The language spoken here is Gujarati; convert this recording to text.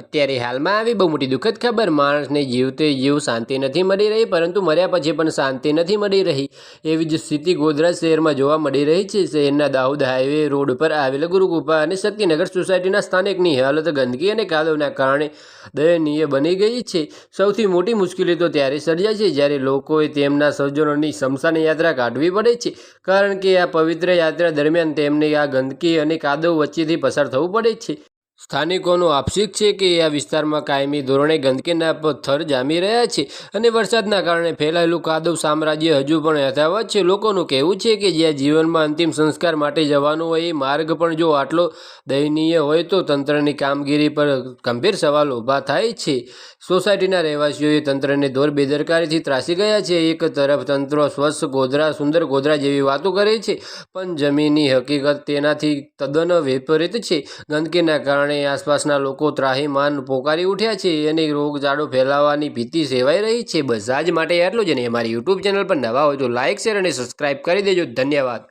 અત્યારે હાલમાં આવી બહુ મોટી દુઃખદ ખબર. માણસને જીવતે જીવ શાંતિ નથી મળી રહી, પરંતુ મર્યા પછી પણ શાંતિ નથી મળી રહી. એવી જ સ્થિતિ ગોધરા શહેરમાં જોવા મળી રહી છે. શહેરના દાઉદ હાઈવે રોડ પર આવેલ ગુરુકૃપા અને શક્તિનગર સોસાયટીના સ્થાનિકની હાલત ગંદકી અને કાદવના કારણે દયનીય બની ગઈ છે. સૌથી મોટી મુશ્કેલી તો ત્યારે સર્જાય છે, જ્યારે લોકોએ તેમના સ્વજનોની શમશાન યાત્રા કાઢવી પડે છે. કારણ કે આ પવિત્ર યાત્રા દરમિયાન તેમને આ ગંદકી અને કાદવ વચ્ચેથી પસાર થવું પડે છે. સ્થાનિકોનો આક્ષેપ છે કે આ વિસ્તારમાં કાયમી ધોરણે ગંદકીના પથ્થર જામી રહ્યા છે અને વરસાદના કારણે ફેલાયેલું કાદવ સામ્રાજ્ય હજુ પણ યથાવત છે. લોકોનું કહેવું છે કે જ્યાં જીવનમાં અંતિમ સંસ્કાર માટે જવાનું હોય એ માર્ગ પણ જો આટલો દયનીય હોય તો તંત્રની કામગીરી પર ગંભીર સવાલ ઊભા થાય છે. સોસાયટીના રહેવાસીઓએ તંત્રને દોર બેદરકારીથી ત્રાસી ગયા છે. એક તરફ તંત્ર સ્વચ્છ ગોધરા, સુંદર ગોધરા જેવી વાતો કરે છે, પણ જમીનની હકીકત તેનાથી તદ્દન વિપરીત છે. ગંદકીના કારણે આસપાસના લોકો ત્રાહીમાન પોકારી ઉઠ્યા છે. અને રોગચાળો ફેલાવાની ભીતિ સેવાઈ રહી છે. બસ આજ માટે આટલું જ નહીં અમારી યુટ્યુબ ચેનલ પર નવા હોય તો લાઇક શેર અને સબસ્ક્રાઇબ કરી દેજો. ધન્યવાદ.